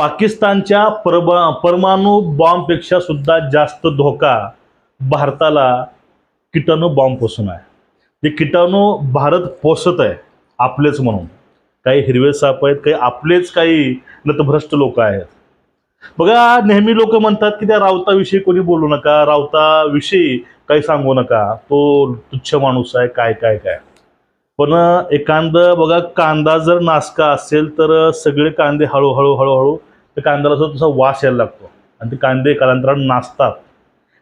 पाकिस्तानच्या परब परमाणु बॉम्बपेक्षा सुद्धा जास्त धोका भारताला किटाणू बॉम्बपासून आहे. ते किटाणू भारत पोसत आहे आपलेच म्हणून. काही हिरवे साप आहेत काही आपलेच काही नतभ्रष्ट लोक आहेत. बघा नेहमी लोक म्हणतात की त्या राऊताविषयी कोणी बोलू नका. राऊताविषयी काही सांगू नका. तो तुच्छ माणूस आहे काय काय काय. पण एखादं बघा कांदा जर नासका असेल तर सगळे कांदे हळूहळू हळूहळू त्या कांद्याला सुद्धा तसा वास यायला लागतो. आणि ते कांदे कालांतरानं नाचतात.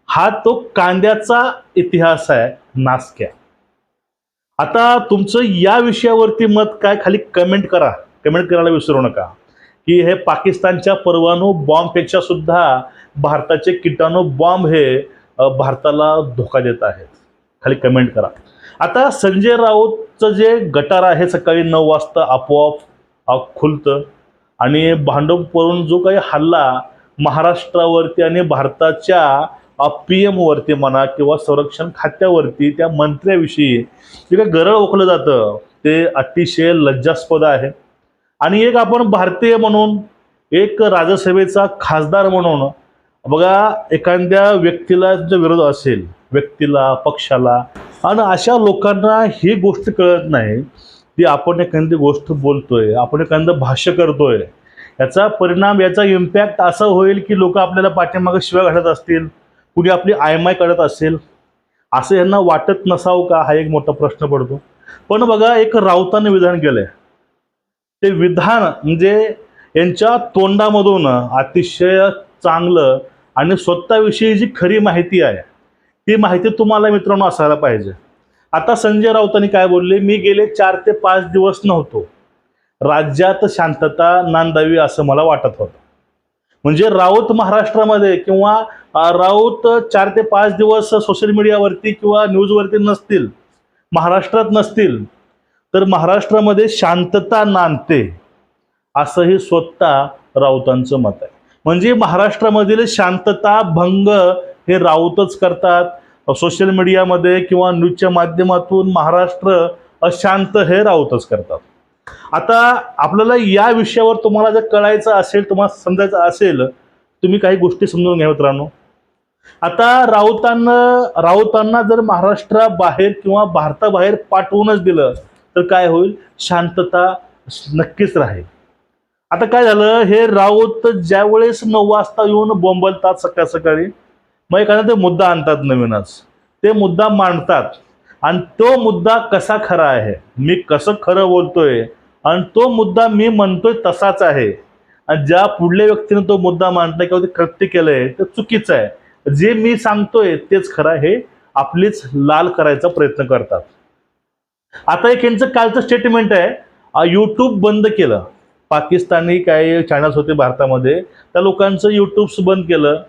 हा तो कांद्याचा इतिहास आहे नासक्या. आता तुमचं या विषयावरती मत काय खाली कमेंट करा. कमेंट करायला विसरू नका. की हे पाकिस्तानच्या परवानू बॉम्बपेक्षा सुद्धा भारताचे किटाणू बॉम्ब हे भारताला धोका देत आहेत. खाली कमेंट करा. आता संजय राऊतचं जे गटार आहे सकाळी नऊ वाजता आपोआप खुलतं. आणि भांडूप करून जो काही हल्ला महाराष्ट्रावरती आणि भारताच्या पी एमवरती म्हणा किंवा संरक्षण खात्यावरती त्या मंत्र्याविषयी जे काही गरळ ओखलं जातं ते अतिशय लज्जास्पद आहे. आणि एक आपण भारतीय म्हणून एक राज्यसभेचा खासदार म्हणून बघा एखाद्या व्यक्तीला जो विरोध असेल व्यक्तीला पक्षाला आणि अशा लोकांना ही गोष्ट कळत नाही. की आपण एखादी गोष्ट बोलतोय आपण एखादं भाष्य करतोय याचा परिणाम याचा इम्पॅक्ट असा होईल की लोक आपल्याला पाठीमागं शिवाय घालत असतील कुणी आपली आयमाय करत असेल असं यांना वाटत नसावं का? हा एक मोठा प्रश्न पडतो. पण बघा एक राऊतानं विधान केलंय. ते विधान म्हणजे यांच्या तोंडामधून अतिशय चांगलं आणि स्वतःविषयी जी खरी माहिती आहे ती माहिती तुम्हाला मित्रांनो असायला पाहिजे. आता संजय राऊतांनी काय बोलले? मी गेले चार ते पाच दिवस नव्हतो. राज्यात शांतता नांदावी असं मला वाटत होतं. म्हणजे राऊत महाराष्ट्रामध्ये किंवा राऊत चार ते पाच दिवस सोशल मीडियावरती किंवा न्यूजवरती नसतील महाराष्ट्रात नसतील तर महाराष्ट्रामध्ये शांतता नांदते असंही स्वतः राऊतांचं मत आहे. म्हणजे महाराष्ट्रामधील शांतता भंग हे राऊतच करतात सोशल मीडियामध्ये किंवा न्यूजच्या माध्यमातून महाराष्ट्र अशांत हे राऊतच करतात. आता आपल्याला या विषयावर तुम्हाला जर कळायचं असेल तुम्हाला समजायचं असेल तुम्ही काही गोष्टी समजून घ्या मित्रांनो. आता राऊतांना राऊतांना जर महाराष्ट्राबाहेर किंवा भारताबाहेर पाठवूनच दिलं तर काय होईल? शांतता नक्कीच राहील. आता काय झालं? हे राऊत ज्यावेळेस नऊ वाजता येऊन बोंबलतात सकाळ सकाळी मग एखादा ते मुद्दा आणतात नवीनच. ते मुद्दा मांडतात. आणि तो मुद्दा कसा खरा आहे? मी कसं खरं बोलतोय? आणि तो मुद्दा मी म्हणतोय तसाच आहे. आणि ज्या पुढल्या व्यक्तीने तो मुद्दा मांडलाय किंवा ते कृत्य केलंय ते चुकीचं आहे. जे मी सांगतोय तेच खरं हे आपलीच लाल करायचा प्रयत्न करतात. आता एक यांचं कालचं स्टेटमेंट आहे यूट्यूब बंद केलं. पाकिस्तानी काही चॅनल्स होते भारतामध्ये त्या लोकांचं यूट्यूब्स बंद केलं.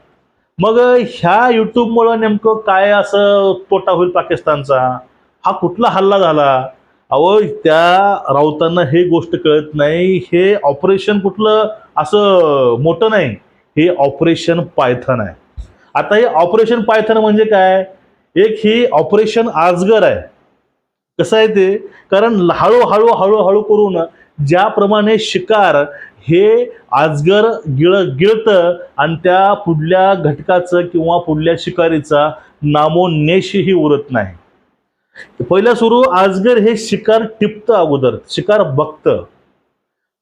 मग ह्या यूट्यूबमुळं नेमकं काय असं तोटा होईल पाकिस्तानचा? हा कुठला हल्ला झाला? अहो त्या राऊतांना हे गोष्ट कळत नाही. हे ऑपरेशन कुठलं असं मोठं नाही. हे ऑपरेशन पायथन आहे. आता हे ऑपरेशन पायथन म्हणजे काय? एक ही ऑपरेशन आजगर आहे. कसं आहे ते? कारण हळूहळू हळूहळू करून ज्याप्रमाणे शिकार हे आजगर गिळ गिळतं आणि त्या पुढल्या घटकाचं किंवा पुढल्या शिकारीचा नामोनेशही उरत नाही. पहिलं सुरू आजगर हे शिकार टिपतं अगोदर शिकार बघतं.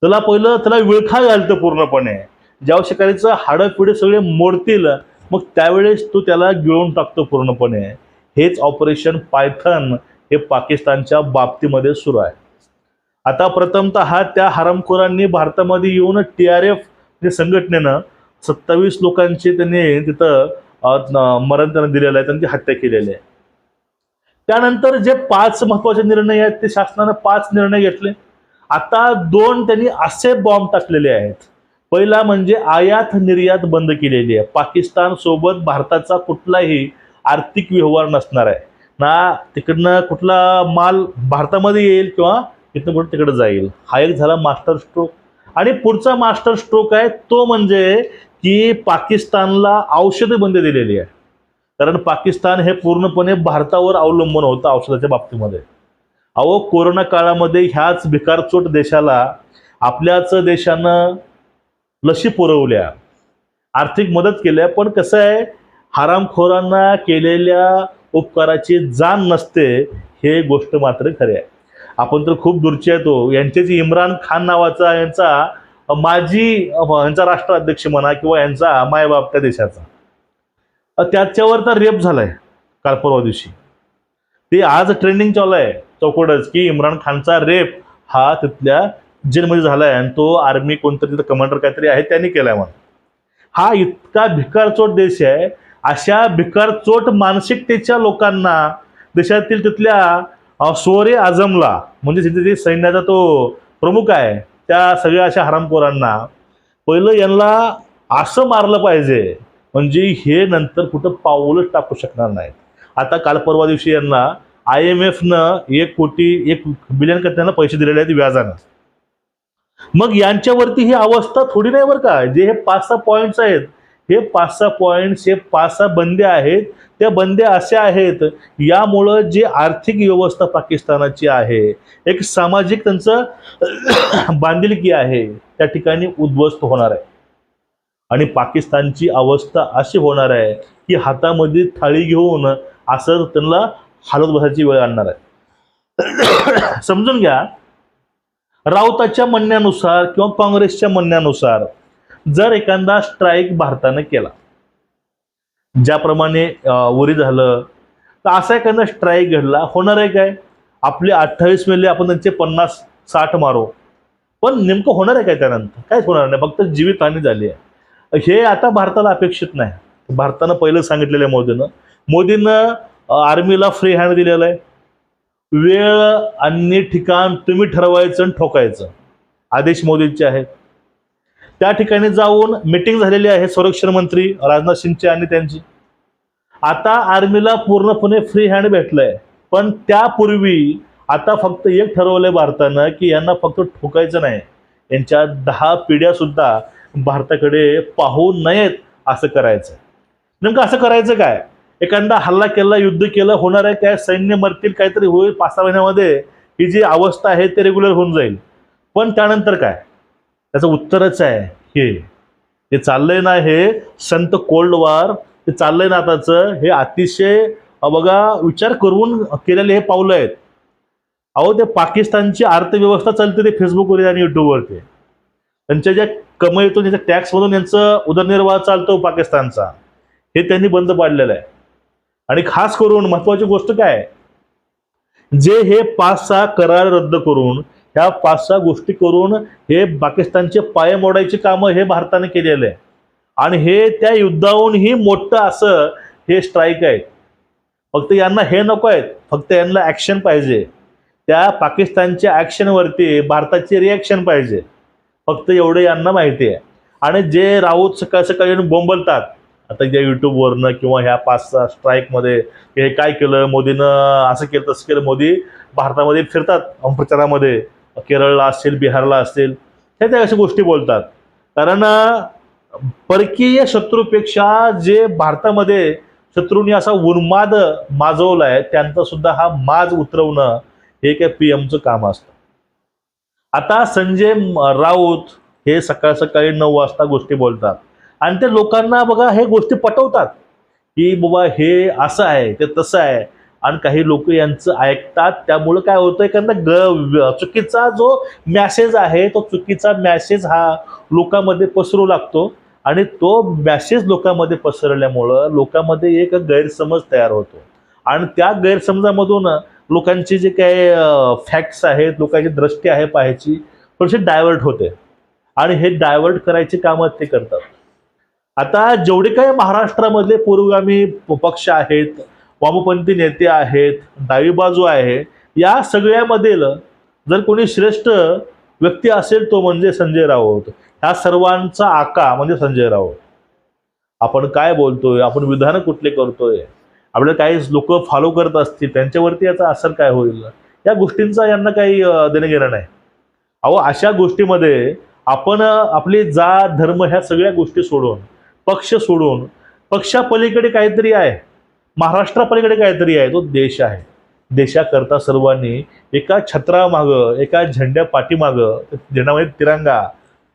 त्याला पहिलं त्याला विळखा घालतं पूर्णपणे. ज्या शिकारीचं हाडं पिढे सगळे मोडतील मग त्यावेळेस तो त्याला गिळून टाकतो पूर्णपणे. हेच ऑपरेशन पायथन हे पाकिस्तानच्या बाबतीमध्ये सुरू आहे. आता प्रथमतः त्या हरामखोरांनी भारतामध्ये येऊन टी आर एफ जे संघटनेनं सत्तावीस लोकांची त्यांनी तिथं मरण त्यांना दिलेलं आहे त्यांची हत्या केलेली आहे. त्यानंतर जे पाच महत्त्वाचे निर्णय आहेत ते शासनानं पाच निर्णय घेतले. आता दोन त्यांनी असे बॉम्ब टाकलेले आहेत. पहिला म्हणजे आयात निर्यात बंद केलेली आहे. पाकिस्तान सोबत भारताचा कुठलाही आर्थिक व्यवहार नसणार आहे. ना तिकडनं कुठला माल भारतामध्ये येईल किंवा इथनं कुठं तिकडे जाईल. हा एक झाला मास्टर स्ट्रोक. आणि पुढचा मास्टर स्ट्रोक आहे तो म्हणजे की पाकिस्तानला औषध बंदी दिलेली आहे. कारण पाकिस्तान हे पूर्णपणे भारतावर अवलंबून होतं औषधाच्या बाबतीमध्ये. अहो कोरोना काळामध्ये ह्याच भिकारचोट देशाला आपल्याच देशानं लशी पुरवल्या. आर्थिक मदत केल्या पण कसं आहे हरामखोरांना केलेल्या उपकाराची जाण नसते हे गोष्ट मात्र खरे आहे. आपण तर खूप दूरचे येतो यांचेच इम्रान खान नावाचा यांचा माजी यांचा राष्ट्राध्यक्ष म्हणा किंवा यांचा मायबाप त्या देशाचा. त्याच्यावर तर रेप झालाय काल परवा दिवशी. ते आज ट्रेंडिंग चालू आहे. चौकटच की इम्रान खानचा रेप हा तिथल्या जेलमध्ये झालाय आणि तो आर्मी कोणतरी तिथं कमांडर काहीतरी आहे त्यांनी केलाय म्हणून. हा इतका भिकारचोट देश आहे. अशा भिकारचोट मानसिकतेच्या लोकांना देशातील तिथल्या सोरे आजमला. म्हणजे तिथे जे सैन्याचा तो प्रमुख आहे त्या सगळ्या अशा हरामखोरांना पहिलं यांना असं मारलं पाहिजे म्हणजे हे नंतर कुठं पाऊलच टाकू शकणार नाहीत. आता काल परवा दिवशी यांना आय एम एफनं एक कोटी एक बिलियन करताना पैसे दिलेले आहेत व्याजानं. मग यांच्यावरती ही अवस्था थोडी नाही बरं का? जे हे पाच सहा पॉईंट्स आहेत हे पाच सहा पॉईंट्स हे पाच सहा बंदे आहेत. त्या बंदे अशा आहेत यामुळं जे आर्थिक व्यवस्था पाकिस्तानाची आहे एक सामाजिक त्यांचं बांधिलकी आहे त्या ठिकाणी उद्ध्वस्त होणार आहे. आणि पाकिस्तानची अवस्था अशी होणार आहे की हातामध्ये थाळी घेऊन असं त्यांना हालत बसायची वेळ आणणार आहे. समजून घ्या राऊताच्या म्हणण्यानुसार किंवा काँग्रेसच्या म्हणण्यानुसार जर एखादा स्ट्राईक भारतानं केला ज्याप्रमाणे उरी झालं तर असा एखादा स्ट्राईक घडला होणार आहे काय? आपले अठ्ठावीस मेले आपण त्यांचे पन्नास साठ मारो. पण नेमकं होणार आहे काय त्यानंतर? काहीच होणार नाही फक्त जीवितहानी झाली आहे. हे आता भारताला अपेक्षित नाही. भारतानं पहिलं सांगितलेलं आहे मोदीनं. मोदीनं आर्मीला फ्री हँड दिलेलं आहे. वेळ आणि ठिकाण तुम्ही ठरवायचं आणि ठोकायचं. आदेश मोदींचे आहेत. त्या ठिकाणी जाऊन मिटिंग झालेली आहे संरक्षण मंत्री राजनाथ सिंगची आणि त्यांची. आता आर्मीला पूर्णपणे फ्री हँड भेटलंय. पण त्यापूर्वी आता फक्त एक ठरवलंय भारतानं की यांना फक्त ठोकायचं नाही. यांच्या दहा पिढ्या सुद्धा भारताकडे पाहू नयेत असं करायचं. नेमकं असं करायचं काय? एखादा हल्ला केला युद्ध केलं होणार आहे काय? सैन्य मरतील काहीतरी होईल पाच सहा महिन्यामध्ये ही जी अवस्था आहे ते रेग्युलर होऊन जाईल. पण त्यानंतर काय? त्याचं उत्तरच आहे हे. हे चाललंय ना हे संत कोल्ड वॉर ते चाललंय ना आताचं हे अतिशय बघा विचार करून केलेले हे पावलं आहेत. अहो ते पाकिस्तानची अर्थव्यवस्था चालते ते फेसबुकवरती आणि युट्यूबवरती. त्यांच्या ज्या कमाईतून त्यांच्या टॅक्समधून यांचं उदरनिर्वाह चालतो पाकिस्तानचा. हे त्यांनी बंद पाडलेलं आहे. आणि खास करून महत्वाची गोष्ट काय? जे हे पाच सहा करार रद्द करून ह्या पाच सहा गोष्टी करून हे पाकिस्तानचे पाय मोडायची कामं हे भारताने केलेलं. आहे आणि हे त्या युद्धाहूनही मोठं असं हे स्ट्राईक आहे. फक्त यांना हे नको आहेत. फक्त यांना ॲक्शन पाहिजे. त्या पाकिस्तानच्या ॲक्शनवरती भारताचे रिॲक्शन पाहिजे. फक्त एवढं यांना माहिती आहे. आणि जे राऊत सकाळ सकाळी येऊन बोंबलतात. आता ज्या यूट्यूबवरनं किंवा ह्या पाच सहा स्ट्राईकमध्ये हे काय केलं? मोदीनं असं केलं तसं केलं. मोदी भारतामध्ये फिरतात प्रचारामध्ये. केरळला असेल बिहारला असेल हे त्या अशा गोष्टी बोलतात. कारण परकीय शत्रूपेक्षा जे भारतामध्ये शत्रूंनी असा उन्माद माजवला आहे त्यांचा सुद्धा हा माज उतरवणं हे काय पी एमचं काम असतं. आता संजय राऊत हे सकाळ सकाळी नऊ वाजता गोष्टी बोलतात. आणि ते लोकांना बघा हे गोष्टी पटवतात. की बाबा हे असं आहे ते तसं आहे. आणि काही लोक यांचं ऐकतात. त्यामुळं काय होतं एखादा ग चुकीचा जो मॅसेज आहे तो चुकीचा मॅसेज हा लोकांमध्ये पसरू लागतो. आणि तो मॅसेज लोकांमध्ये पसरल्यामुळं लोकांमध्ये एक गैरसमज तयार होतो. आणि त्या गैरसमजामधून लोकांचे जे काही फॅक्ट्स आहेत लोकांची दृष्टी आहे पाहायची थोडीशी डायव्हर्ट होते. आणि हे डायव्हर्ट करायची कामं ते करतात. आता जेवढे काही महाराष्ट्रामधले पूर्वगामी पक्ष आहेत वामपंथी नेते आहेत डावी बाजू आहे या सगळ्यामधील जर कोणी श्रेष्ठ व्यक्ती असेल तो म्हणजे संजय राऊत. ह्या सर्वांचा आका म्हणजे संजय राऊत. आपण काय बोलतोय? आपण विधानं कुठले करतोय? आपल्याला काही लोक फॉलो करत असतील त्यांच्यावरती याचा असर काय होईल? या गोष्टींचा यांना काही देणं घेणं नाही. अहो अशा गोष्टीमध्ये आपण आपली जात धर्म ह्या सगळ्या गोष्टी सोडून पक्ष सोडून पक्षापलीकडे काहीतरी आहे. महाराष्ट्रापलीकडे काहीतरी आहे तो देश आहे. देशाकरता सर्वांनी एका छत्रामागं एका झेंड्या पाठीमागं झेंड्यामध्ये म्हणजे तिरंगा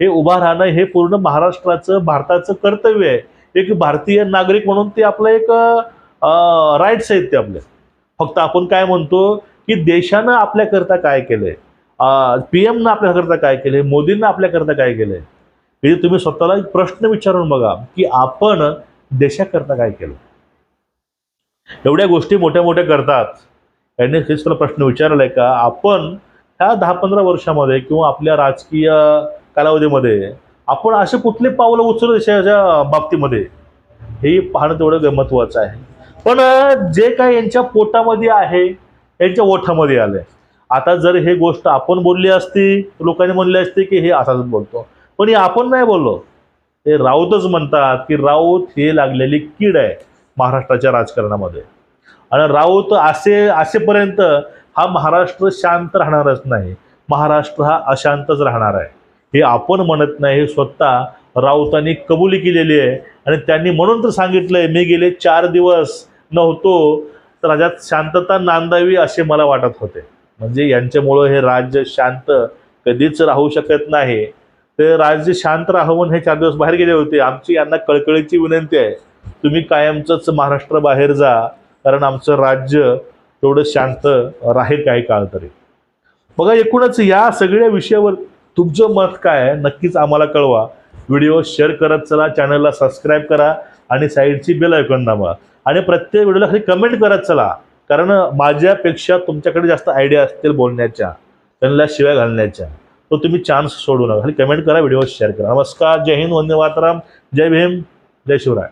हे उभा राहणं हे पूर्ण महाराष्ट्राचं भारताचं कर्तव्य आहे. एक भारतीय नागरिक म्हणून ते आपलं एक राईट्स आहेत ते आपले. फक्त आपण काय म्हणतो की देशानं आपल्याकरता काय केलंय? पी एमनं आपल्याकरता काय केलंय? मोदींना आपल्याकरता काय केलंय? हे तुम्ही स्वतःला एक प्रश्न विचारून बघा की आपण देशाकरता काय केलं एवढ्या गोष्टी मोठ्या मोठ्या करतात. यांनी हेच तुला प्रश्न विचारलाय का? आपण ह्या दहा पंधरा वर्षामध्ये किंवा आपल्या राजकीय कालावधीमध्ये आपण असे कुठले पावलं उचलू देशाच्या बाबतीमध्ये? हे पाहणं तेवढं महत्वाचं आहे. पण जे काय यांच्या पोटामध्ये आहे यांच्या ओठामध्ये आलंय. आता जर हे गोष्ट आपण बोलली असती लोकांनी म्हणली असते की हे असाच बोलतो. पण हे आपण नाही बोललो. हे राऊतच म्हणतात की राऊत हे लागलेली कीड आहे. महाराष्ट्राच्या राजकारणामध्ये. आणि राऊत असे असेपर्यंत हा महाराष्ट्र शांत राहणारच नाही. महाराष्ट्र हा अशांतच राहणार आहे. हे आपण म्हणत नाही हे स्वतः राऊतांनी कबुली केलेली आहे. आणि त्यांनी म्हणून तर सांगितलंय मी गेले चार दिवस नव्हतो तर राज्यात शांतता नांदावी असे मला वाटत होते. म्हणजे यांच्यामुळं हे राज्य शांत कधीच राहू शकत नाही. ते राज्य शांत राहावून हे चार दिवस बाहेर गेले होते. आमची यांना कळकळीची विनंती आहे. तुम्ही कायमचंच महाराष्ट्र बाहेर जा कारण आमचं राज्य तेवढं शांत राहील काही काळ तरी. बघा एकूणच या सगळ्या विषयावर तुमचं मत काय नक्कीच आम्हाला कळवा. व्हिडिओ शेअर करत चला चॅनलला सबस्क्राईब करा आणि साईडची बेल ऐकून दाबा. आणि प्रत्येक व्हिडिओला खाली कमेंट करत चला कारण माझ्यापेक्षा तुमच्याकडे जास्त आयडिया असतील बोलण्याच्या त्यांना शिवाय घालण्याच्या. तो तुम्ही चान्स सोडू नका खाली कमेंट करा व्हिडिओ शेअर करा. नमस्कार जय हिंद वंदे मातरम जय भीम जय शिवराय.